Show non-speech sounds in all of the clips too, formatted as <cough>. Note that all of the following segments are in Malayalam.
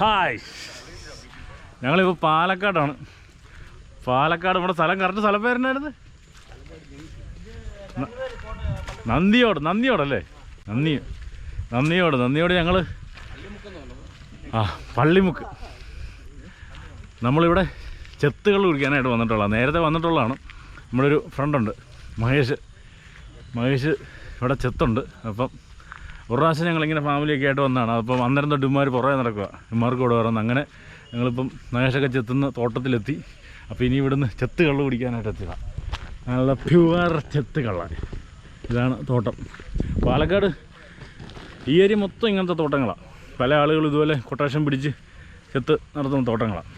ഹായ്. ഞങ്ങളിപ്പോൾ പാലക്കാടാണ്. പാലക്കാട് നമ്മുടെ സ്ഥലം കറക്റ്റ് സ്ഥലം പേരെന്നായിരുന്നു? നന്ദിയോട് നന്ദിയോടല്ലേ? നന്ദി നന്ദിയോട് നന്ദിയോട് ഞങ്ങൾ ആ പള്ളിമുക്ക്. നമ്മളിവിടെ ചെത്തുകൾ കുടിക്കാനായിട്ട് വന്നിട്ടുള്ള നേരത്തെ വന്നിട്ടുള്ളതാണ്. നമ്മുടെ ഒരു ഫ്രണ്ടുണ്ട് മഹേഷ്. മഹേഷ് ഇവിടെ ചെത്തുണ്ട്. അപ്പം ഒരു പ്രാവശ്യം ഞങ്ങളിങ്ങനെ ഫാമിലിയൊക്കെ ആയിട്ട് വന്നതാണ് അപ്പം അന്നേരം തൊട്ട് ഇമാർ പുറകെ നടക്കുക ഇമാർക്ക് കൂടെ പറയുന്നത് അങ്ങനെ ഞങ്ങളിപ്പം മഹേഷൊക്കെ ചെത്തുന്ന തോട്ടത്തിലെത്തി. അപ്പോൾ ഇനി ഇവിടുന്ന് ചെത്ത് കള്ള് കുടിക്കാനായിട്ട് എത്തുക നല്ല പ്യുവർ ചെത്ത് കള്ള. ഇതാണ് തോട്ടം. പാലക്കാട് ഈ ഏരിയ മൊത്തം ഇങ്ങനത്തെ തോട്ടങ്ങളാണ് പല ആളുകളും ഇതുപോലെ കൊട്ടേഷൻ പിടിച്ച് ചെത്ത് നടത്തുന്ന തോട്ടങ്ങളാണ്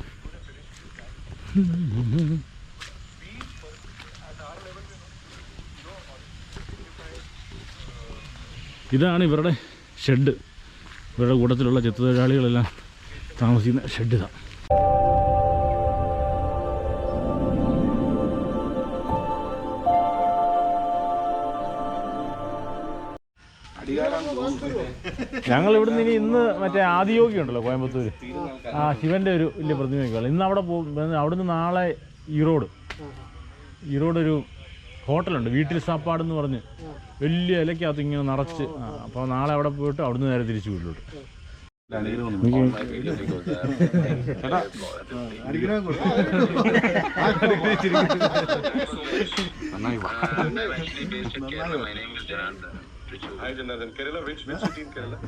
ഇതാണ് ഇവരുടെ ഷെഡ്. ഇവരുടെ കൂട്ടത്തിലുള്ള ചെത്ത് തൊഴിലാളികളെല്ലാം താമസിക്കുന്ന ഷെഡ് ഇതാണ് ഞങ്ങൾ ഇവിടുന്ന് ഇനി ഇന്ന് മറ്റേ ആദിയോഗി ഉണ്ടല്ലോ കോയമ്പത്തൂര്. ആ ശിവന്റെ ഒരു വലിയ പ്രതിമയൊക്കെ ഇന്ന് അവിടെ പോകും അവിടുന്ന് നാളെ ഈറോഡ് ഈറോഡ് ഒരു ഹോട്ടലുണ്ട് വീട്ടിൽ സാപ്പാട് എന്ന് പറഞ്ഞ് വലിയ ഇലക്കകത്ത് ഇങ്ങനെ നിറച്ച് അപ്പോൾ നാളെ അവിടെ പോയിട്ട് അവിടുന്ന് നേരെ തിരിച്ചു വീട്ടിലോട്ട്?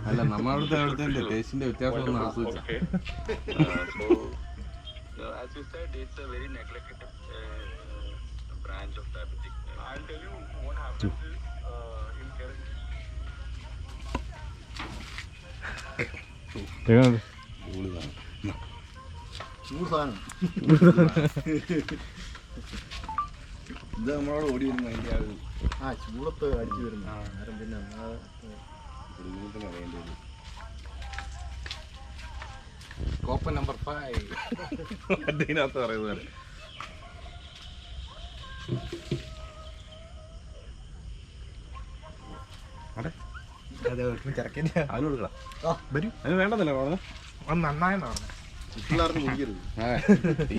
അല്ല നമ്മളവിടുത്തെ അവിടുത്തെ ടേസ്റ്റിന്റെ വ്യത്യാസം ഒന്ന് ആസ്വദിച്ചു <laughs> as you said, it's a very neglected uh, branch of diabetic. Kerala, എങ്ങനെയുണ്ട്? ഇത് നമ്മളോട് ഓടി വരുന്ന അതിന്റെ ആ ഒരു ആ ചൂടത്ത് അടിച്ചു വരുന്ന. അന്നേരം പിന്നെ കുടുംബത്തിന് അറിയേണ്ടി വരും. Copa number five. <laughs> അതിനകത്ത് പറയുന്നത് ചെറുക്കന്റെ അതിന് കൊടുക്കടാ അതിന് വേണ്ടതല്ലേ പറഞ്ഞു നന്നായെന്ന് പറഞ്ഞു പിള്ളേർക്ക് കുടിക്കരുത്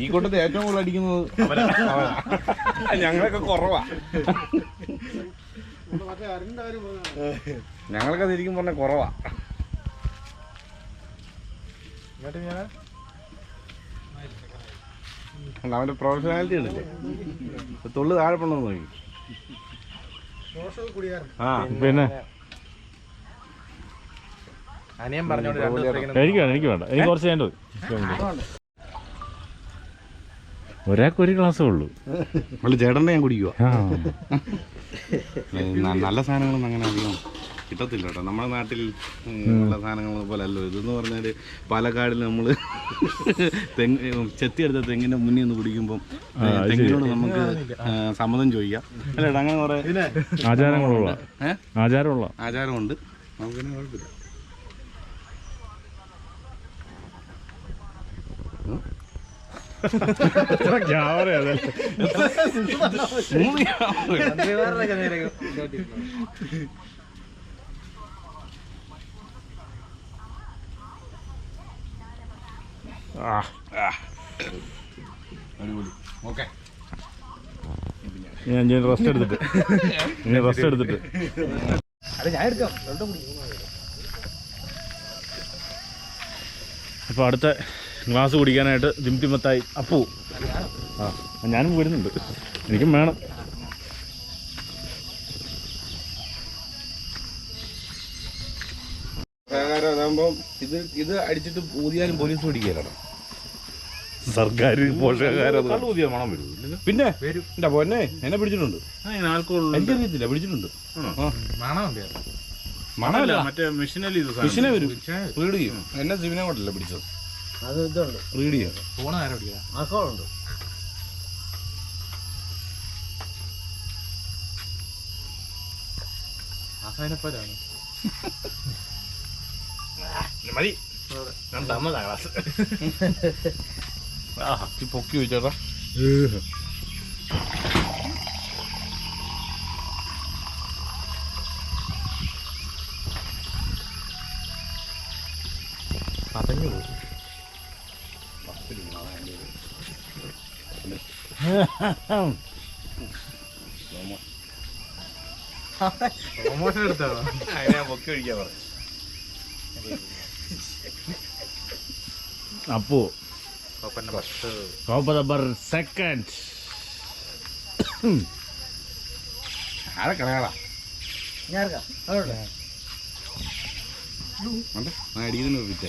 ഈ കൂട്ടത്തിൽ ഏറ്റവും കൂടുതൽ അടിക്കുന്നത് ഞങ്ങളൊക്കെ കുറവാ. ഞങ്ങളൊക്കെ ശരിക്കും പറഞ്ഞ കുറവാ. അവന്റെ പ്രൊഫഷണാലിറ്റി ഉണ്ടല്ലേ തൊള്ളു താഴെ പണെന്ന് നോക്കി. ആ പിന്നെ? അനിയൻ പറഞ്ഞോണ്ട് രണ്ട് ദിവസത്തേക്ക് എനിക്ക് വേണ്ട എനിക്ക് വേണ്ട. എനിക്ക് കുറച്ച് വേണ്ടത് ഒരാൾക്ക് ഒരു ഗ്ലാസ്സേ ഉള്ളൂ. ചേട്ടന്റെ ഞാൻ കുടിക്കുക നല്ല സാധനങ്ങളൊന്നും അങ്ങനെ അധികം കിട്ടത്തില്ല കേട്ടോ നമ്മുടെ നാട്ടിൽ ഉള്ള സാധനങ്ങൾ പോലെ അല്ലോ ഇതെന്ന് പറഞ്ഞാൽ പാലക്കാടിൽ നമ്മൾ <laughs> തെങ്ങ് ചെത്തിയെടുത്ത തെങ്ങിന്റെ മുന്നിൽ നിന്ന് പിടിക്കുമ്പം തെങ്ങിനോട് നമുക്ക് സമ്മതം ചോദിക്കാം. അല്ലേ അങ്ങനെ കുറേ ആചാരങ്ങളുള്ള? ആചാരമുള്ള. ആചാരമുണ്ട്. നമുക്ക് കുഴപ്പമില്ല. <laughs> കുഴപ്പമില്ല അടിപൊളി. ഓക്കെ ഞാൻ റെസ്റ്റ് എടുത്തിട്ട്. ഞാൻ റെസ്റ്റ് എടുത്തിട്ട്. അത് ഞാൻ എടുക്കാം. രണ്ടും കുടി. അപ്പോൾ അടുത്ത ഗ്ലാസ് കുടിക്കാനായിട്ട് ദിംതിമത്തായി അപ്പു. ആ ഞാനും വരുന്നുണ്ട്. എനിക്കും വേണം. അതാകുമ്പം ഇത് ഇത് അടിച്ചിട്ട് ഊതിയാലും പോലീസ് പിടിക്കാനാണ് സർക്കാർ പോഷകാരം കള്ളൂതിയ മണം വരും. പിന്നെ എന്റെ പൊന്നെ? എന്നെ പിടിച്ചിട്ടുണ്ട്. എനിക്കറിയത്തില്ല പിടിച്ചിട്ടുണ്ട്. മണമല്ല. മറ്റേ മെഷീനല്ലേ ഇത് ഫിഷിനെ വരും. റീഡ് ചെയ്യും. എന്നെ സിവിനെ കൊണ്ടല്ല പിടിച്ചത്? അത് ഇതുണ്ട്. റീഡ് ചെയ്യാം. ഫോണ് ആരോ അക്കൗണ്ട് അസൈനപ്പരാണ് <laughs> മതി ഞാൻ തന്നതാ ക്ലാസ്. ആ ഈ പൊക്കി വെച്ചേട്ടാ പതഞ്ഞു പോയി. പ്രൊമോഷൻ എടുത്താണോ അങ്ങനെ പൊക്കി ഒഴിക്കാൻ പറഞ്ഞു. അപ്പു കോപ്പ നമ്പർ സെക്കൻഡ് ആരെ കളയാളാ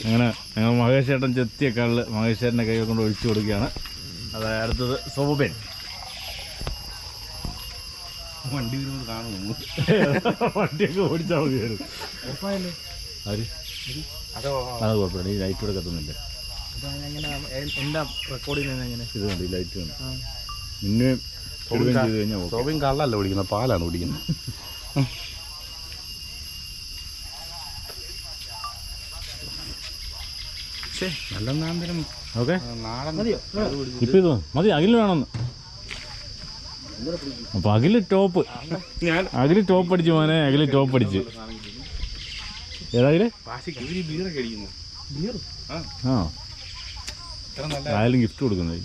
അങ്ങനെ ഞങ്ങൾ മഹേഷ് ചേട്ടൻ ചെത്തിയ കള്ള് മഹേഷ് ചേട്ടന്റെ കൈ കൊണ്ട് ഒഴിച്ചു കൊടുക്കുകയാണ്. അതായത് അടുത്തത് സോബൻ. വണ്ടി കാണുന്നു <laughs> വണ്ടിയൊക്കെ ഓടിച്ചാൽ മതിയായിരുന്നു. അതോ കുഴപ്പമില്ല. ഈ ലൈറ്റ് കൊടുക്കത്തുന്നില്ല കത്തുന്നില്ല. എന്താ റെക്കോർഡ് ചെയ്യുന്നത് എങ്ങനെ? ഇത് കണ്ട് ഈ ലൈറ്റ് ചെയ്ത് കഴിഞ്ഞാൽ സോബിൻ കള്ളല്ല ഓടിക്കുന്നത് പാലാണ് ഓടിക്കുന്നത്. നല്ല നാന്തരം ഓക്കെ. നാടൻ ഇപ്പം ഇത് മതി അഖിൽ വേണമെന്ന്. അപ്പൊ അഖിൽ ടോപ്പ്. ഞാൻ അഖിൽ ടോപ്പ് അടിച്ച് മോനെ അഖിൽ ടോപ്പ് അടിച്ച്. ബീർ ആ. ആയാലും ഗിഫ്റ്റ് കൊടുക്കുന്നത്.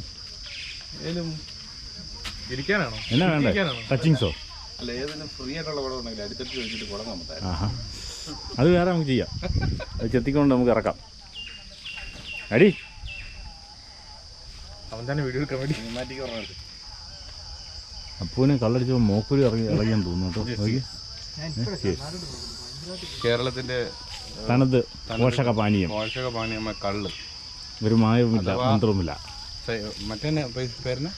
എന്നാ വേണ്ടേ? ടച്ചിങ്സോ അല്ല ഏതെങ്കിലും ഫ്രീ ആയിട്ടുള്ള പടം ഉണ്ടെങ്കിൽ അടുത്തിട്ട് ചോദിച്ചിട്ട് പറ്റാം ആഹാ. അത് വേറെ നമുക്ക് ചെയ്യാം. അത് ചെത്തിക്കൊണ്ട് നമുക്ക് ഇറക്കാം. അടി. അവൻ തന്നെ വീഡിയോ എടുക്കാൻ വേണ്ടി. സിനിമാറ്റിക് പറഞ്ഞിട്ട് അപ്പൂനെ കള്ളടിച്ചപ്പോൾ മോക്കൂരി ഇറങ്ങി ഇറങ്ങിയെന്ന് തോന്നുന്നു കേട്ടോ. നോക്കി. കേരളത്തിന്റെ തനത് പോഷക പാനീയം. പോഷക പാനീയമായ കള്ള്. ഒരു മായവുമില്ല മന്ത്രവുമില്ല. സെ- മറ്റേ പേരിന്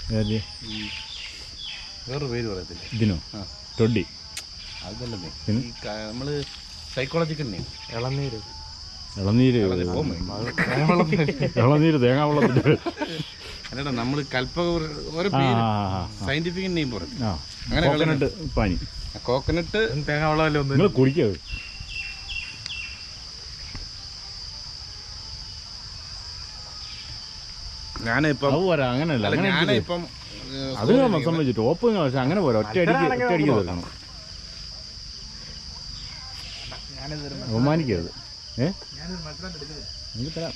വേറൊരു പേര് പറയത്തില്ല? ഇതിനോ അതല്ലേ നമ്മൾ ഇളനീര്. ഇളനീര്. ഇളനീര്. തേങ്ങാ വെള്ളത്തിന്റെ അല്ലടാ നമ്മൾ കൽപ്പക ഓരോ സയന്റിഫിക് നെയിം പറയും അങ്ങനെ കോക്കനട്ട് പാനി. കോക്കനട്ട് തേങ്ങ വെള്ളമല്ലേ ഒന്ന് നിങ്ങൾ ഞാനിപ്പം അങ്ങനെയല്ല അങ്ങനെ. ഞാനിപ്പം അത് സംബന്ധിച്ചു ടോപ്പ് പക്ഷെ അങ്ങനെ പോരാ ഒറ്റ അടിക്ക് ഒറ്റ അടിക്ക് തീർക്കണം ബഹുമാനിക്കരുത് ഏ? നിങ്ങൾക്ക് തരാം.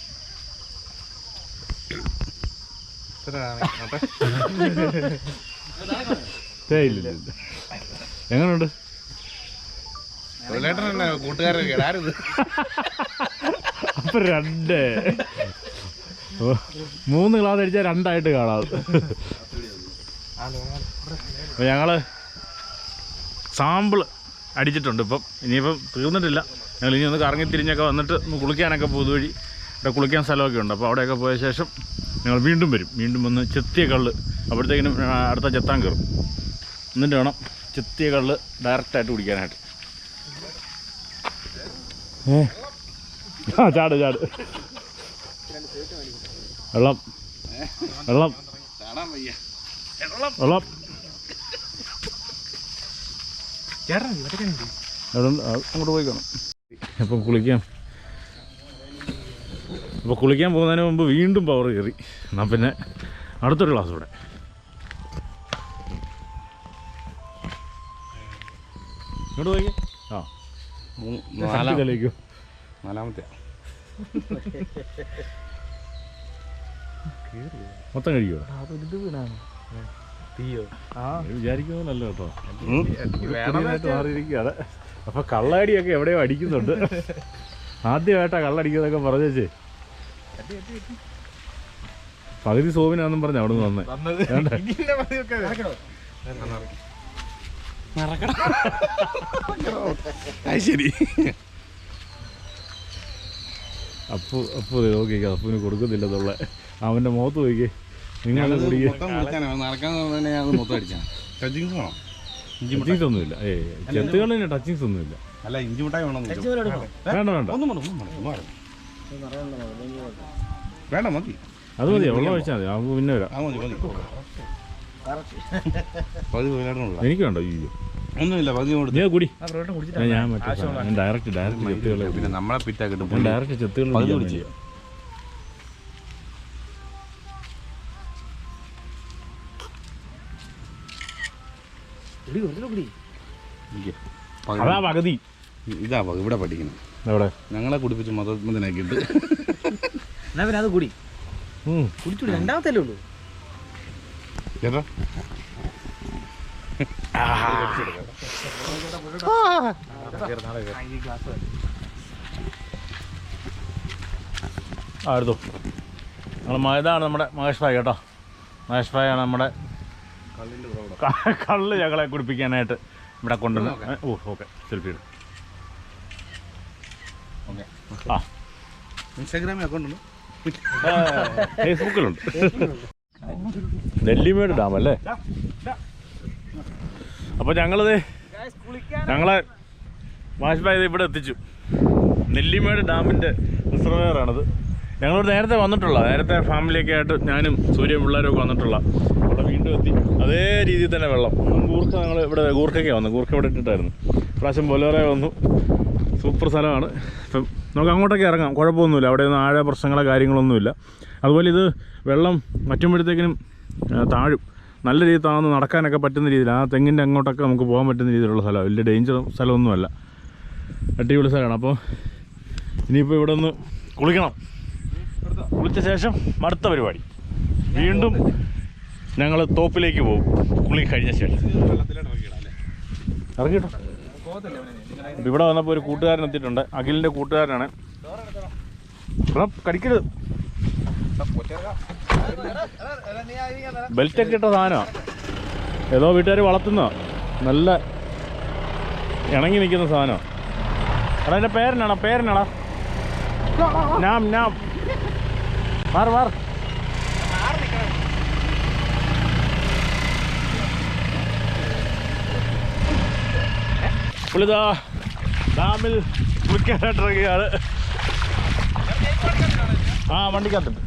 ഇല്ല എങ്ങനെയുണ്ട് കൂട്ടുകാരൊക്കെ അപ്പൊ രണ്ട്. മൂന്ന് ഗ്ലാസ് അടിച്ചാൽ രണ്ടായിട്ട് കാണാം. അപ്പം ഞങ്ങൾ സാമ്പിൾ അടിച്ചിട്ടുണ്ട് ഇപ്പം. ഇനിയിപ്പം തീർന്നിട്ടില്ല. ഞങ്ങൾ ഇനി ഒന്ന് കറങ്ങി തിരിഞ്ഞൊക്കെ വന്നിട്ട് ഒന്ന് കുളിക്കാനൊക്കെ പൊതുവഴി ഇവിടെ കുളിക്കാൻ സ്ഥലമൊക്കെ ഉണ്ട്. അപ്പോൾ അവിടെയൊക്കെ പോയ ശേഷം ഞങ്ങൾ വീണ്ടും വരും. വീണ്ടും വന്ന് ചെത്തിയ കള്ള് അപ്പോഴത്തേക്കിനും അടുത്ത ചെത്താൻ കയറും. എന്നിട്ട് വേണം ചെത്തിയ കള്ള് ഡയറക്റ്റായിട്ട് കുടിക്കാനായിട്ട്. ഏ? ആ ചാട് ചാട്. വെള്ളം. വെള്ളം. വെള്ളം. അങ്ങോട്ട് പോയിക്കണം അപ്പം കുളിക്കാം. അപ്പോൾ കുളിക്കാൻ പോകുന്നതിന് മുമ്പ് വീണ്ടും പവർ കയറി. എന്നാൽ പിന്നെ അടുത്തൊരു ക്ലാസ് ഇവിടെ. ഇങ്ങോട്ട് പോയി. ആ. നാലാമത്തെ മൊത്തം കഴിക്കുമോ വിചാരിക്കുന്നല്ലോ കേട്ടോ. മാറിയിരിക്കുകയാണ് അപ്പൊ കള്ളടിയൊക്കെ എവിടെയോ അടിക്കുന്നുണ്ട്. ആദ്യമായിട്ടാ കള്ളടിക്കുന്നതൊക്കെ പറഞ്ഞു വെച്ചേ പകുതി സോമിനാന്നും പറഞ്ഞ അവിടെ നിന്ന് വന്നേ <laughs> ശരി. അപ്പു അപ്പു ഓക്കെ അപ്പുവിന് കൊടുക്കുന്നില്ലെന്നുള്ള അവന്റെ മുഖത്ത് നോക്കി. നിങ്ങൾ ടച്ചിങ്സ് ഒന്നുമില്ല. ഏ ചെത്തുകളിന് ടച്ചിങ്സ് ഒന്നുമില്ല. അല്ല ഇഞ്ചി മിഠായി വേണം വേണ്ട വേണ്ട വേണ്ട. മതി. അത് മതി വെള്ളം ഒഴിച്ചാൽ മതി. നമുക്ക് പിന്നെ വരാം. എനിക്ക് വേണ്ട അയ്യോ. ഒന്നുമില്ല കുടി. ഞാൻ- ഞാൻ മറ്റേ ഞാൻ ഡയറക്റ്റ് ഡയറക്റ്റ് ചെത്തുകളെ പിന്നെ നമ്മളെ പിറ്റാ കിട്ടും ഞാൻ ഡയറക്റ്റ് ചെത്തുകൾ അതാ പകുതി. ഇതാ ഇവിടെ പഠിക്കണം. എവിടെ? ഞങ്ങളെ കുടിപ്പിച്ച് മതത്തിനാക്കിയിട്ട് എന്നാ പിന്നെ അത് കുടി. കുടിച്ചു രണ്ടാമത്തെ അല്ലേ ഉള്ളൂ. ചേട്ടാ. ആ. എടുത്തു. നമ്മൾ ഇതാണ് നമ്മുടെ മഹേഷ് ഭായ് കേട്ടോ. മഹേഷ് ഭായാണ് നമ്മുടെ കള്ള് ഞങ്ങളെ കുടിപ്പിക്കാനായിട്ട് ഇവിടെ കൊണ്ടുവന്ന് ഓ ഓക്കെ. സെൽഫി ഇടും ആ. ഇൻസ്റ്റാഗ്രാമിൽ അക്കൗണ്ട് ഉണ്ട്? ഫേസ്ബുക്കിലുണ്ട്. നെല്ലിമേട് ഡാം അല്ലേ? അപ്പോൾ ഞങ്ങളത് ഞങ്ങളെ വാഷ്ബായത് ഇവിടെ എത്തിച്ചു. നെല്ലിമേട് ഡാമിന്റെ റിസർവയറാണിത്. ഞങ്ങളിവിടെ നേരത്തെ വന്നിട്ടുള്ള നേരത്തെ ഫാമിലിയൊക്കെ ആയിട്ട് ഞാനും സൂര്യൻ പിള്ളേരും ഒക്കെ വന്നിട്ടുള്ള വീണ്ടും എത്തി. അതേ രീതിയിൽ തന്നെ വെള്ളം. ഗൂർക്ക ഞങ്ങൾ ഇവിടെ ഗൂർക്കൊക്കെ വന്നു ഗൂർക്ക ഇവിടെ ഇട്ടിട്ടായിരുന്നു. പ്രാവശ്യം ബൊലേറെ വന്നു. സൂപ്പർ സ്ഥലമാണ്. ഇപ്പം നമുക്ക് അങ്ങോട്ടൊക്കെ ഇറങ്ങാം. കുഴപ്പമൊന്നുമില്ല. അവിടെ ഒന്നും ആഴ പ്രശ്നങ്ങളോ കാര്യങ്ങളൊന്നുമില്ല. അതുപോലെ ഇത് വെള്ളം മറ്റുമ്പോഴത്തേക്കിനും താഴും. നല്ല രീതിയിൽ താന്ന് നടക്കാനൊക്കെ പറ്റുന്ന രീതിയിൽ ആ തെങ്ങിന്റെ അങ്ങോട്ടൊക്കെ നമുക്ക് പോകാൻ പറ്റുന്ന രീതിയിലുള്ള സ്ഥലമാണ് വലിയ ഡേഞ്ചർ സ്ഥലമൊന്നുമല്ല. അടിപൊളി സ്ഥലമാണ്. അപ്പോൾ ഇനിയിപ്പോൾ ഇവിടെ ഒന്ന് കുളിക്കണം. കുളിച്ച ശേഷം അടുത്ത പരിപാടി. വീണ്ടും ഞങ്ങൾ തോപ്പിലേക്ക് പോകും. കുളി കഴിഞ്ഞ ശേഷം. ഇറങ്ങിട്ടോ അപ്പോൾ ഇവിടെ വന്നപ്പോൾ ഒരു കൂട്ടുകാരൻ എത്തിയിട്ടുണ്ട്. അഖിലിന്റെ കൂട്ടുകാരനാണ്. കടിക്കരുത്. ബെൽറ്റൊക്കെ ഇട്ട സാധനമാണ് ഏതോ വീട്ടുകാർ വളർത്തുന്ന നല്ല ഇണങ്ങി നിൽക്കുന്ന സാധനമാണ് എടാ എന്റെ പേരനാണോ നാം നാം. മാറ് മാറ്. പുള്ളിതാ ഡാമിൽ കുളിക്കാനായിട്ട് ഇറങ്ങിയാണ് ആ വണ്ടിക്കകത്തുണ്ട്.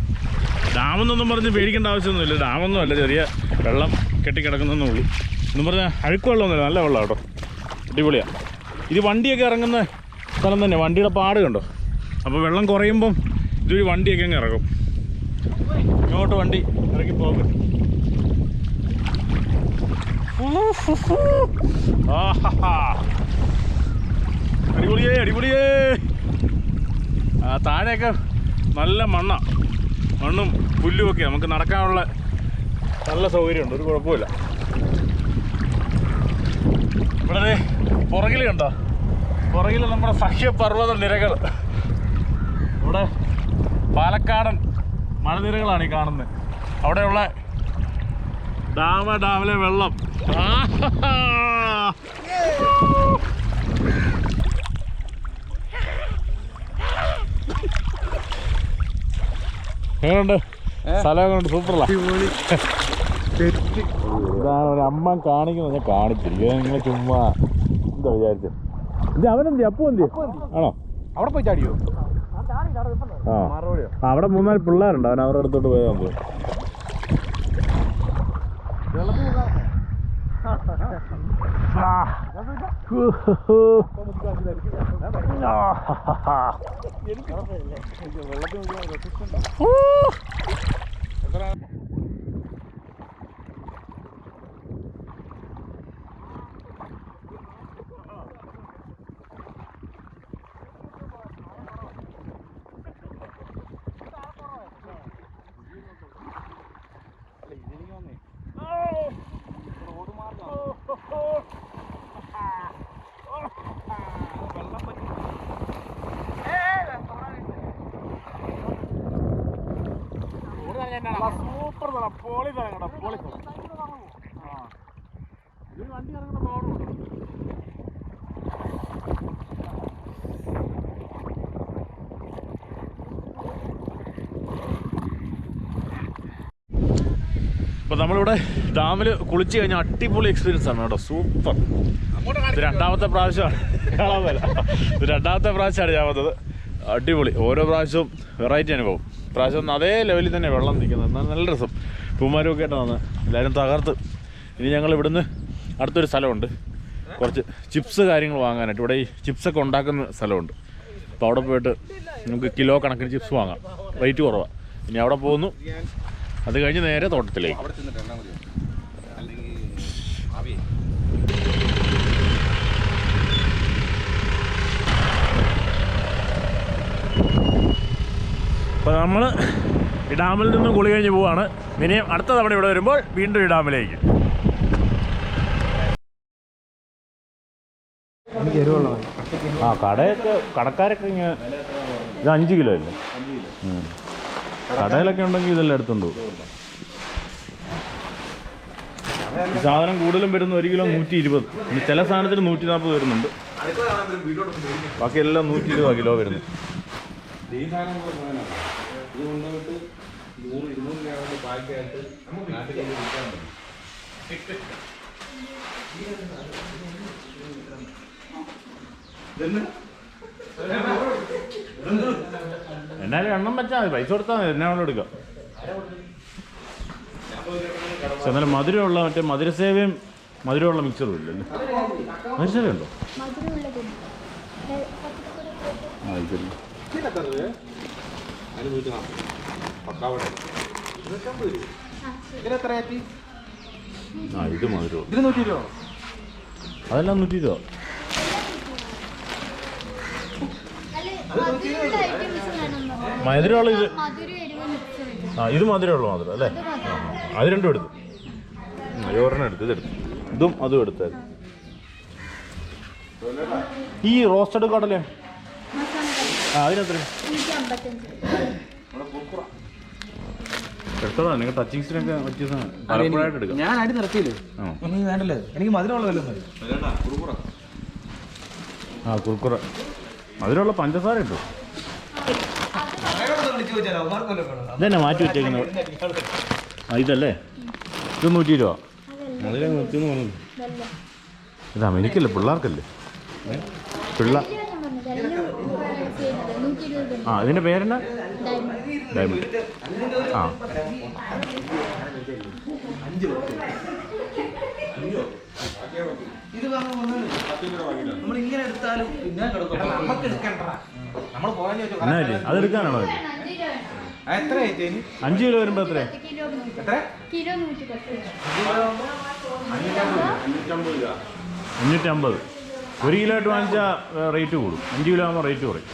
ഡാമെന്നൊന്നും പറഞ്ഞ് പേടിക്കേണ്ട ആവശ്യമൊന്നുമില്ല. ഡാമൊന്നും അല്ല ചെറിയ വെള്ളം കെട്ടിക്കിടക്കുന്നേ ഉള്ളൂ. എന്നും പറഞ്ഞാൽ അഴുക്ക് വെള്ളമൊന്നുമില്ല നല്ല വെള്ളം കേട്ടോ. അടിപൊളിയാണ് ഇത് വണ്ടിയൊക്കെ ഇറങ്ങുന്ന സ്ഥലം തന്നെ വണ്ടിയുടെ പാട് കണ്ടോ? അപ്പോൾ വെള്ളം കുറയുമ്പം ഇതൊരു വണ്ടിയൊക്കെ അങ്ങ് ഇറങ്ങും ഇങ്ങോട്ട് വണ്ടി ഇറങ്ങി പോകും ആഹാ അടിപൊളിയേ അടിപൊളിയേ. ആ താഴെയൊക്കെ നല്ല മണ്ണാ. മണ്ണും പുല്ലും ഒക്കെ. നമുക്ക് നടക്കാനുള്ള നല്ല സൗകര്യമുണ്ട്. ഒരു കുഴപ്പമില്ല ഇവിടെ പുറകിൽ കണ്ടോ? പുറകിൽ നമ്മുടെ സഹ്യപർവത നിരകൾ. ഇവിടെ പാലക്കാടൻ മഴനിരകളാണ് ഈ കാണുന്നത് അവിടെയുള്ള ഡാമ ഡാമിലെ വെള്ളം. ആഹാ. എങ്ങനെയുണ്ട്? സ്ഥലം എങ്ങനെയുണ്ട് സൂപ്പറല്ല. ഇതാണ് ഒരു അമ്മ കാണിക്കുന്നത്. ഞാൻ കാണിച്ചിരിക്കുന്നത് നിങ്ങൾ ചുമ്മാ എന്താ വിചാരിച്ചു? ഇത് അവനെന്തി അപ്പു എന്തി ആണോ? അവിടെ പോയി ചാടിയോ? ആ. അവിടെ മൂന്നാൽ പിള്ളേരുണ്ട്. അവൻ അവരുടെ അടുത്തോട്ട് പോയാൽ പോയി ആ. ഹൂ, ഹൂ, ഹൂ. ആ. ഊ. സൂപ്പർ സ്ഥലം പൊളി സ്ഥലം കേട്ടോ പൊളി സ്ഥലം ആ ഇതിൽ വണ്ടി ഇറങ്ങുന്ന പവറുണ്ട് അപ്പോൾ നമ്മളിവിടെ ഡാമിൽ കുളിച്ച് കഴിഞ്ഞ അടിപൊളി എക്സ്പീരിയൻസ് ആണ് കേട്ടോ. സൂപ്പർ ഇത് രണ്ടാമത്തെ പ്രാവശ്യമാണ്. കാണാൻ ഇത് രണ്ടാമത്തെ പ്രാവശ്യമാണ് ഞാൻ വന്നത്. അടിപൊളി. ഓരോ പ്രാവശ്യവും വെറൈറ്റി അനുഭവം. പ്രാവശ്യം അതേ ലെവലിൽ തന്നെ വെള്ളം നിൽക്കുന്നത്. എന്നാൽ നല്ല രസം. പൂമാരൊക്കെ ആയിട്ട് വന്നത്. എല്ലാവരും തകർത്ത്. ഇനി ഞങ്ങൾ ഇവിടുന്ന് അടുത്തൊരു സ്ഥലമുണ്ട്. കുറച്ച് ചിപ്സ് കാര്യങ്ങൾ വാങ്ങാനായിട്ട്. ഇവിടെ ഈ ചിപ്സൊക്കെ ഉണ്ടാക്കുന്ന സ്ഥലമുണ്ട്. അപ്പോൾ അവിടെ പോയിട്ട് നമുക്ക് കിലോ കണക്കിന് ചിപ്സ് വാങ്ങാം. റേറ്റ് കുറവാണ് ഇനി അവിടെ പോകുന്നു. അത് കഴിഞ്ഞ് നേരെ തോട്ടത്തിലേക്ക്. അപ്പോൾ നമ്മൾ ഇടാമിൽ ഡാമിൽ നിന്നും കുളി കഴിഞ്ഞ് പോവാണ്. ഇനിയും അടുത്ത തവണ ഇവിടെ വരുമ്പോൾ വീണ്ടും ഇടാമിലേക്ക് ആ കടയൊക്കെ കടക്കാരൊക്കെ ഇങ്ങനെ ഇത് അഞ്ച് കിലോ അല്ലേ. കടയിലൊക്കെ ഉണ്ടെങ്കിൽ ഇതെല്ലാം എടുത്തുണ്ടോ സാധനം കൂടുതലും വരുന്ന ഒരു കിലോ നൂറ്റി ഇരുപത് ചില സാധനത്തിന് നൂറ്റി നാൽപ്പത് വരുന്നുണ്ട്. ബാക്കി എല്ലാം നൂറ്റി ഇരുപത് കിലോ വരുന്നു ഈ എന്നാലും എണ്ണം വെച്ചാൽ മതി. പൈസ കൊടുത്താൽ മതി. എന്നെ അവിടെ എടുക്കാം. എന്നാലും മധുരമുള്ള മറ്റേ മധുരസേവയും മധുരമുള്ള മിക്സറും ഇല്ലല്ലോ പക്കാവട ഇതിനെത്രയാറ്റി ആ ഇത് മധുരം അതെല്ലാം നൂറ്റി ഇരുപത് അത് മധുരമുള്ള ഇത് ആ ഇത് മധുരമുള്ള മാത്രം അല്ലേ. അത് രണ്ടും എടുത്തു. ഒരെണ്ണം എടുത്ത് ഇതെടുത്തു ഇതും അതും എടുത്തായിരുന്നു. ഈ റോസ്റ്റഡ് കടല ആ അതിനെത്ര? എടുത്തോളാം നിങ്ങൾ ടച്ചിങ്സിനൊക്കെ പറ്റിയ സാധനം. പലപ്പോഴായിട്ട് എടുക്കാം. ഞാൻ അടി നിർത്തിയില്ലേ? ആ. എനിക്ക് വേണ്ടല്ലേ ആ കുറുക്കുറ. മധുരമുള്ള പഞ്ചസാര ഇട്ടു. ഇതന്നെ മാറ്റി വെച്ചേക്കുന്നത്. ആ ഇതല്ലേ? ഇത് നൂറ്റി രൂപ അതിലെ പറഞ്ഞു ഇതാ എനിക്കല്ലേ പിള്ളേർക്കല്ലേ? പിള്ള ആ ഇതിന്റെ പേരെന്നാ? ഡയമണ്ട്. ആ. ഇത് എടുത്താലും പിന്നെ നമുക്ക് എടുക്കണ്ട നമ്മൾ അതെടുക്കാനാണോ എത്ര അഞ്ച് കിലോ വരുമ്പോ എത്ര എത്ര? കിലോ നൂറ്റി പത്ത് അഞ്ഞൂറ്റമ്പത് ഒരു കിലോ ആയിട്ട് വാങ്ങിച്ചാൽ റേറ്റ് കൂടും. അഞ്ച് കിലോ ആകുമ്പോൾ റേറ്റ് കുറയും.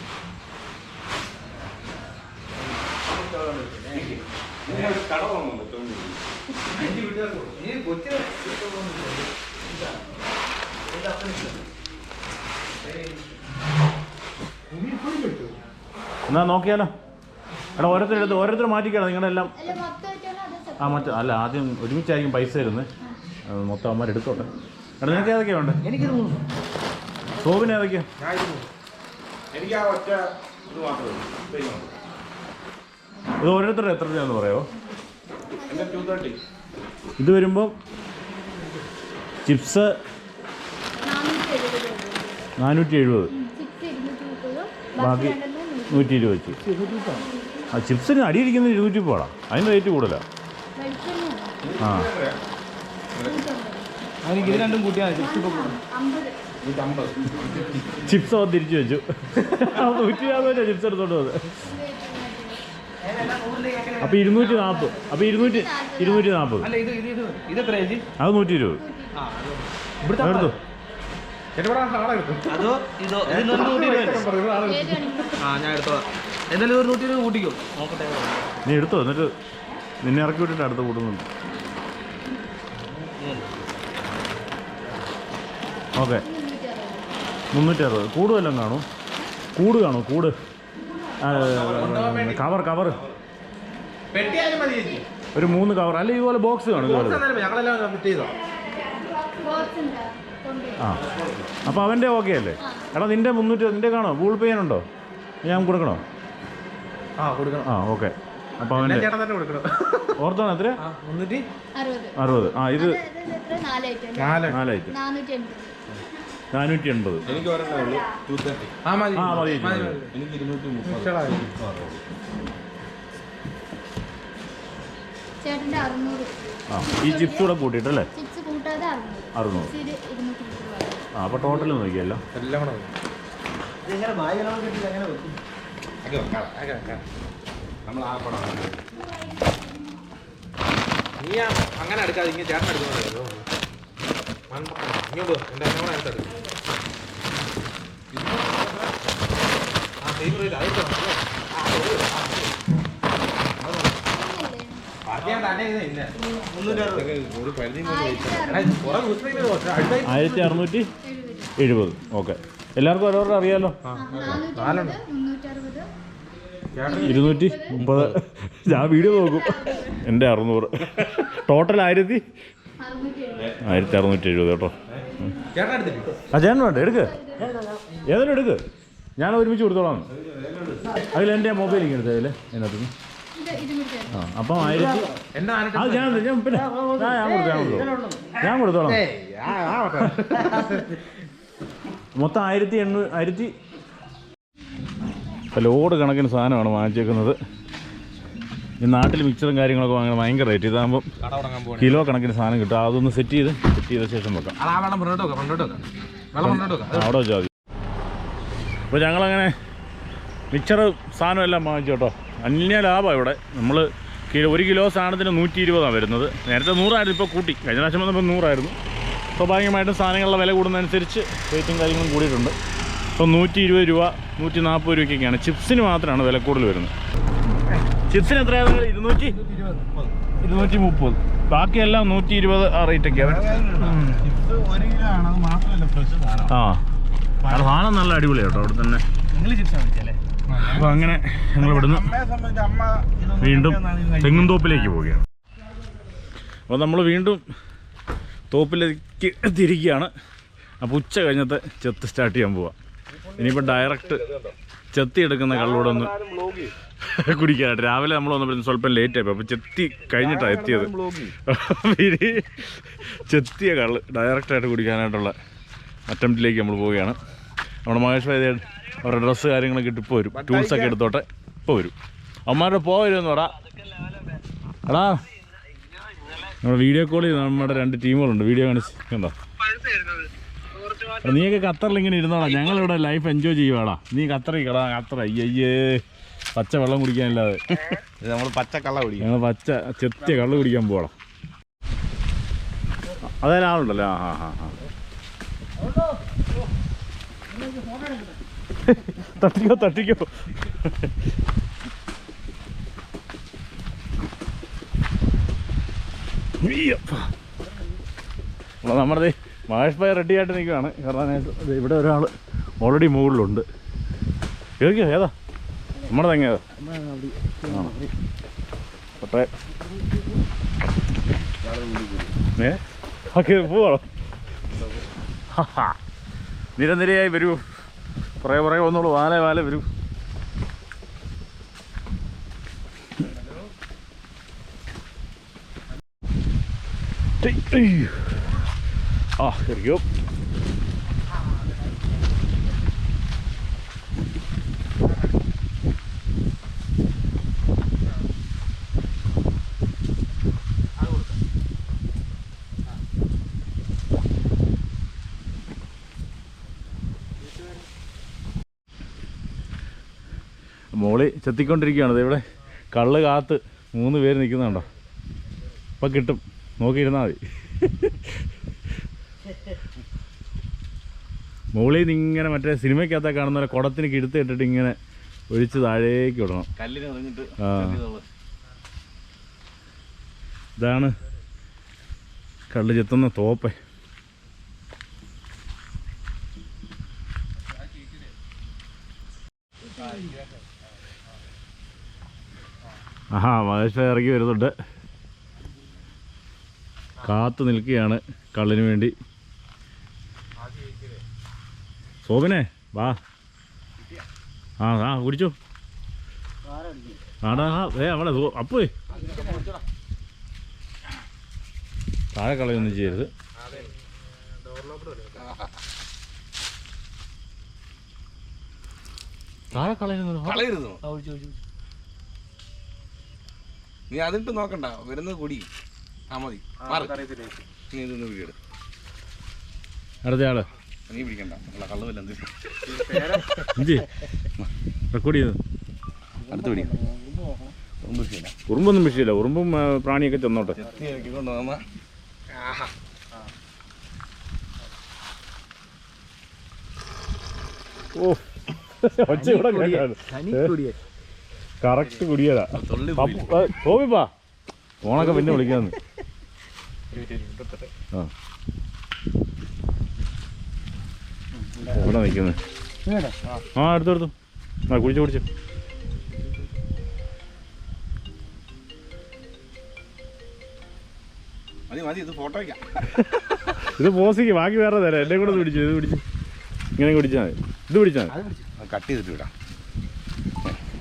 എന്നാ നോക്കിയാലോ. എടാ ഓരോരുത്തരെടുത്ത് ഓരോരുത്തർ മാറ്റിക്കണം നിങ്ങളെല്ലാം. ആ മറ്റേ അല്ല ആദ്യം ഒരുമിച്ചായിരിക്കും പൈസ തരുന്നത് മൊത്തം അമ്മമാർ എടുത്തോട്ടെ. എടാ നിനക്ക് ഏതൊക്കെയാ വേണ്ടത് എനിക്ക് സോബിന് ഏതൊക്കെയാ? എനിക്ക് ആ ഒറ്റ ഇത് മാത്രമേ ഓരോരുത്തരുടെ എത്ര രൂപയാന്ന് പറയോ ഇത് വരുമ്പോൾ ചിപ്സ് നാനൂറ്റി എഴുപത് ബാക്കി നൂറ്റി നൂറ്റി ഇരുപത് വെച്ച്. ആ ചിപ്സിന് അടിയിരിക്കുന്നത് ഇരുന്നൂറ്റി പോടാ അതിന് റേറ്റ് കൂടുതലാണ് ആ. എനിക്ക് ഇത് രണ്ടും കൂട്ടിയാൽ ചിപ്സ് ചിപ്സ് അവൻ തിരിച്ചു വെച്ചു. നൂറ്റി നാൽപ്പത് ചിപ്സ് എടുത്തോണ്ട് വന്നത് അപ്പൊ ഇരുന്നൂറ്റി നാൽപ്പത് അപ്പൊ ഇരുന്നൂറ്റി ഇരുന്നൂറ്റി നാൽപ്പത് അല്ല ഇത് ഇത് ഇത് ഇത് എത്ര ചേച്ചി അത് നൂറ്റി ഇരുപത് എടുത്തു. അതോ ഇതോ? ഇതിനൊന്നും ആ ഞാൻ എടുത്തോളാം. എന്തായാലും ഒരു നൂറ്റി ഇരുപത് കൂട്ടിക്കോ. നോക്കട്ടെ. നീ എടുത്തോ എന്നിട്ട് നിന്നെ ഇറക്കി വിട്ടിട്ട് അടുത്ത് കൂടുന്നുണ്ട്. ഓക്കെ. മുന്നൂറ്റി അറുപത് കൂടുതലും കാണും. കൂട് കാണും കൂട്. Cover cover. ഒരു മൂന്ന് കവർ. അല്ല ഇതുപോലെ ബോക്സ് കാണും ആ. അപ്പോൾ അവന്റെ ഓക്കെ അല്ലേ? എടാ നിന്റെ മുന്നൂറ്റി നിന്റെ കാണോ? ഗൂഗിൾ പേ ചെയ്യാനുണ്ടോ ഞാൻ കൊടുക്കണോ? ആ കൊടുക്കണം. ആ ഓക്കെ. അപ്പോൾ അവന്റെ ചേട്ടൻ തന്നെ കൊടുക്കണം. ഓർത്താണ് എത്ര? ആ മുന്നൂറ്റി അറുപത്. അറുപത്. ആ ഇത് ഇത് എത്ര? നാലായിട്ട് നാല്. നാലായിട്ട് നാനൂറ്റി എൺപത് എനിക്ക് ഒരെണ്ണേ ഉള്ളൂ. ടു തേർട്ടി ആ മതി. ആ മതി എനിക്ക് ഇരുന്നൂറ്റി മുപ്പത് ആ ഈ ചിപ്സ് കൂടെ കൂട്ടിയിട്ടല്ലേ ചിപ്സ് കൂട്ടാതെ അറുന്നൂറ്. ആ അപ്പോൾ ടോട്ടൽ നോക്കിയല്ലോ. എല്ലാം കൂടെ വെക്കും വെക്കാം നമ്മൾ ആ പടം നീ അങ്ങനെ എടുക്കാതെ ഇങ്ങനെ ചേട്ടൻ എടുക്കുന്നതല്ലോ ഇങ്ങോട്ട് എന്റെ ആ സെയിം റേറ്റ് അത് ആയിരത്തി അറുന്നൂറ്റി എഴുപത്. ഓക്കെ. എല്ലാവർക്കും ഓരോരോ അറിയാലോ? മുന്നൂറ്ററുപത് ഇരുന്നൂറ്റി മുപ്പത്. ഞാൻ വീഡിയോ നോക്കും. എന്റെ അറുന്നൂറ്. ടോട്ടൽ ആയിരത്തി ആയിരത്തി അറുന്നൂറ്റി എഴുപത് കേട്ടോ. ആ ചേട്ടൻ വേണ്ട എടുക്ക്. ഏതെങ്കിലും എടുക്ക്. ഞാൻ ഒരുമിച്ച് കൊടുത്തോളാം. അതിൽ എന്റെ മൊബൈൽ ഇങ്ങനെ എടുത്തത് അതിൽ അതിനകത്ത് ആ അപ്പം ആയിരത്തി അത് ഞാൻ ഞാൻ പിന്നെ ഞാൻ കൊടുത്തോളാം ഞാൻ കൊടുത്തോളാം ഞാൻ കൊടുത്തോളാം. മൊത്തം ആയിരത്തി എണ്ണൂ ആയിരത്തി ലോഡ് കണക്കിന് സാധനമാണ് വാങ്ങിച്ചേക്കുന്നത്. ഈ നാട്ടിൽ മിക്സറും കാര്യങ്ങളൊക്കെ വാങ്ങാൻ ഭയങ്കര റേറ്റ് ഇതാകുമ്പോൾ കിലോ കണക്കിന് സാധനം കിട്ടും. അതൊന്ന് സെറ്റ് ചെയ്ത് സെറ്റ് ചെയ്ത ശേഷം വെക്കാം. അവിടെ വെച്ചാൽ മതി. അപ്പോൾ ഞങ്ങളങ്ങനെ മിക്സർ സാധനം എല്ലാം വാങ്ങിച്ചു കേട്ടോ. അന്യ ലാഭമാണ് ഇവിടെ. നമ്മൾ കിലോ ഒരു കിലോ സാധനത്തിന് നൂറ്റി ഇരുപതാണ് വരുന്നത്. നേരത്തെ നൂറായിരുന്നു ഇപ്പോൾ കൂട്ടി. കഴിഞ്ഞ പ്രാവശ്യം വന്നപ്പോൾ നൂറായിരുന്നു. സ്വാഭാവികമായിട്ടും സാധനങ്ങളുടെ വില കൂടുന്നതനുസരിച്ച് റേറ്റും കാര്യങ്ങളും കൂടിയിട്ടുണ്ട്. ഇപ്പോൾ നൂറ്റി ഇരുപത് രൂപ നൂറ്റി നാൽപ്പത് രൂപയ്ക്കൊക്കെയാണ്. ചിപ്സിന് മാത്രമാണ് വില കൂടുതൽ വരുന്നത്. ചിപ്സിന് എത്രയാണ് നിങ്ങൾ? ഇരുന്നൂറ്റി? ഇരുന്നൂറ്റി മുപ്പത് ബാക്കിയെല്ലാം നൂറ്റി ഇരുപത് ആ റേറ്റൊക്കെയാണ് ആ. സാധനം നല്ല അടിപൊളിയാണ് കേട്ടോ അവിടെ തന്നെ. അപ്പൊ അപ്പോൾ അങ്ങനെ ഞങ്ങൾ ഇവിടുന്ന് വീണ്ടും തെങ്ങുംതോപ്പിലേക്ക് പോവുകയാണ്. അപ്പോൾ നമ്മൾ വീണ്ടും തോപ്പിലേക്ക് എത്തിയിരിക്കുകയാണ്. അപ്പോൾ ഉച്ച കഴിഞ്ഞത്തെ ചെത്ത് സ്റ്റാർട്ട് ചെയ്യാൻ പോവാം. ഇനിയിപ്പോൾ ഡയറക്റ്റ് ചെത്തി എടുക്കുന്ന കള്ളൂടെ ഒന്ന് കുടിക്കാനായിട്ട് രാവിലെ നമ്മൾ വന്നപ്പോൾ സ്വല്പം ലേറ്റ് ആയി അപ്പോൾ ചെത്തി കഴിഞ്ഞിട്ടാണ് എത്തിയത്. ഇനി ചെത്തിയ കള്ള് ഡയറക്റ്റായിട്ട് കുടിക്കാനായിട്ടുള്ള അറ്റംപ്റ്റിലേക്ക് നമ്മൾ പോവുകയാണ്. നമ്മുടെ മഹേഷ് വൈദ്യ അവരുടെ ഡ്രസ്സ് കാര്യങ്ങളൊക്കെ ഇട്ട് ഇപ്പോൾ വരും ടൂൾസൊക്കെ എടുത്തോട്ടെ ഇപ്പോൾ വരും അമ്മമാരുടെ പോവരുമെന്ന് പറ. എടാ. നമ്മുടെ വീഡിയോ കോൾ ചെയ്ത് നമ്മുടെ രണ്ട് ടീമുകളുണ്ട് വീഡിയോ കാണിച്ച് കണ്ടോ? നീയൊക്കെ ഖത്തറിൽ ഇങ്ങനെ ഇരുന്നോടാ. ഞങ്ങളിവിടെ ലൈഫ് എൻജോയ് ചെയ്യുവാടാ. നീ ഖത്തറിൽ കടാ ഖത്തറ. അയ്യയ്യേ. പച്ച വെള്ളം കുടിക്കാനില്ലാതെ. നമ്മൾ പച്ച കള്ള കുടിക്കും. ഞങ്ങൾ പച്ച ചെത്തിയ കള്ള കുടിക്കാൻ പോകണം അതേ ആളുണ്ടല്ലോ? ആ ഹാ ഹാ തട്ടിക്കോ തട്ടിക്കോ. ഉയ്യപ്പ. മഹേഷ് ഭായ് റെഡി ആയിട്ട് നിൽക്കുകയാണ്. കാരണം ഇവിടെ ഒരാൾ ഓൾറെഡി മുകളിലുണ്ട്. കേൾക്കുക ഏതാ? നമ്മുടെ തെങ്ങ ഏതാ? പോവാണോ? നിരനിരയായി വരൂ. പുറകെ പുറകെ വന്നോളൂ. വാലേ വാല വരൂ. ടേയ്, here ആ go. മോളി ചെത്തിക്കൊണ്ടിരിക്കുകയാണ്. ദേ ഇവിടെ കള്ള് കാത്ത് മൂന്ന് പേര് നിൽക്കുന്നുണ്ടോ? അപ്പം കിട്ടും. നോക്കിയിരുന്നാൽ മതി. <laughs> മോളിൽ നിന്ന് ഇങ്ങനെ മറ്റേ സിനിമയ്ക്കകത്ത കാണുന്ന പോലെ കുടത്തിന് കിടുത്ത് ഇട്ടിട്ട് ഇങ്ങനെ ഒഴിച്ച് താഴേക്ക് ഇടണം. ആ. ഇതാണ് കള്ള് ചെത്തുന്ന തോപ്പ്. ആഹാ മഹേഷ് ഇറങ്ങി വരുന്നുണ്ട്. കാത്തു നിൽക്കുകയാണ് കള്ളിന് വേണ്ടി. സോബിനെ വാ. ആ ആ കുടിച്ചു. ആടാ ഏ അവിടെ സോ- അപ്പേ താഴെ കളയൊന്നും ചെയ്യരുത്. താഴെ കളയുന്നു കളയരുതോ. നീ അതിട്ട് നോക്കണ്ട. വരുന്നത് കൂടി. ആ മതി. മാറ്. നീ അടുത്ത പിടിക്കണ്ട റെക്കോർഡ് ചെയ്ത്? ഉറുമ്പൊന്നും വിഷയമില്ല ഉറുമ്പും പ്രാണിയൊക്കെ ചെന്നോട്ടെ. ഓ. ഒച്ച ഇവിടെ കറക്റ്റ് കുടിയതാ. തോപ്പിപ്പാ ഫോണൊക്കെ പിന്നെ വിളിക്കാന്ന്. ആ. എവിടെ നിൽക്കുന്നത് ആ. എടുത്തു എടുത്തു. ആ കുടിച്ചു കുടിച്ചു. ഇത് ഫോട്ടോ വയ്ക്കാം. <laughs> ഇത് പോസിക്ക് ബാക്കി വേറെ തരാം. എന്നെ കൂടെ പിടിച്ചു ഇത് പിടിച്ചു. ഇങ്ങനെ പിടിച്ചാൽ മതി. ഇത് പിടിച്ചാൽ മതി. കട്ട് ചെയ്തിട്ട് വിടാം.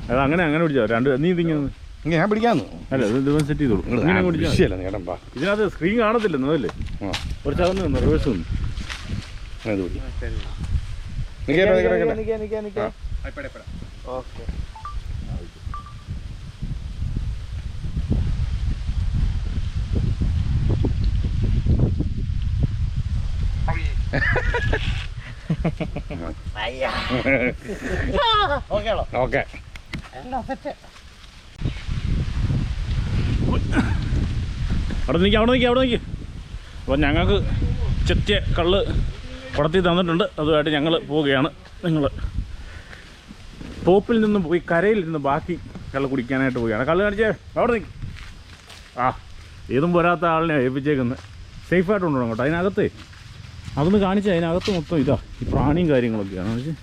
അത് അങ്ങനെ അങ്ങനെ പിടിച്ചാൽ രണ്ട് നീ ഇതിങ്ങനെ ഇങ്ങനെ ഞാൻ പിടിക്കാന്ന് അല്ല ഇത് സെറ്റ് ചെയ്തോളൂ. ഇതിനകത്ത് സ്ക്രീൻ കാണത്തില്ലെന്നോ അല്ലേ? കുറച്ച് അകന്ന് റിവേഴ്സ് നിന്ന് ഓക്കെ. ഓക്കെ. അവിടെ നിൽക്കുക അവിടെ നിൽക്കുക അവിടെ നിൽക്കുക അപ്പോൾ ഞങ്ങൾക്ക് ചെത്തിയ കള്ള് കുടത്തി തന്നിട്ടുണ്ട്. അതുമായിട്ട് ഞങ്ങൾ പോവുകയാണ്. നിങ്ങൾ തോപ്പിൽ നിന്നും പോയി കരയിൽ നിന്ന് ബാക്കി കള്ള കുടിക്കാനായിട്ട് പോവുകയാണ്. കള്ള് കാണിച്ചേ അവിടെ നിൽക്കും ആ ഏതും പോരാത്ത ആളിനെ ഏൽപ്പിച്ചേക്കുന്നത് സേഫായിട്ട് കൊണ്ടുപോകണം കേട്ടോ അതിനകത്ത്. അതൊന്ന് കാണിച്ച് അതിനകത്ത് മൊത്തം ഇതാ ഈ പ്രാണിയും കാര്യങ്ങളൊക്കെയാണ്. വെച്ചാൽ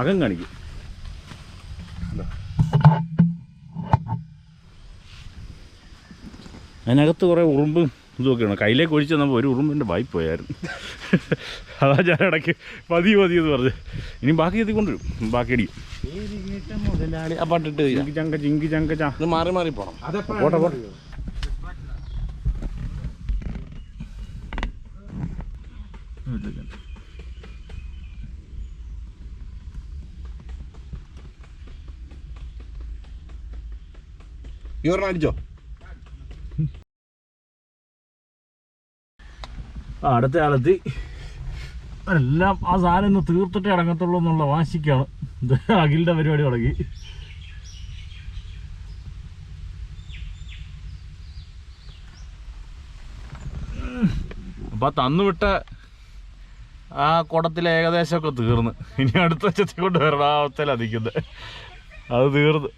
അകം കാണിക്കും. അതിനകത്ത് കുറേ ഉറുമ്പും ഇതൊക്കെയാണ് കയ്യിലേക്ക് ഒഴിച്ച് നമ്മൾ ഒരു ഉറുമ്പിന്റെ വായി പോയായിരുന്നു. അതാ ഞാൻ ഇടയ്ക്ക് പതി പതി എന്ന് പറഞ്ഞു. ഇനി ബാക്കി എത്തിക്കൊണ്ടുവരും ബാക്കി അടിക്കും മുതലാളി ആ പാട്ടിട്ട് ചിങ്കി ചങ്ക ചിങ്കി ചങ്ക ചാ. ഇത് മാറി മാറി പോണം. പോട്ടെ പോട്ടെ. ഈ ഒരെണ്ണം അടിച്ചോ? ആ, അടുത്ത കാലത്ത് എല്ലാം ആ സാധനം ഒന്ന് തീർത്തിട്ടേ അടങ്ങത്തുള്ളൂ എന്നുള്ള വാശിക്കാണ്. ഇത് അഖിലിന്റെ പരിപാടി തുടങ്ങി. അപ്പം തന്നുവിട്ട ആ കുടത്തിൽ ഏകദേശമൊക്കെ തീർന്ന്. ഇനി അടുത്ത ചെത്തി കൊണ്ട് വരണം ആ അവസ്ഥയിലാണ് അത് തീർന്ന്.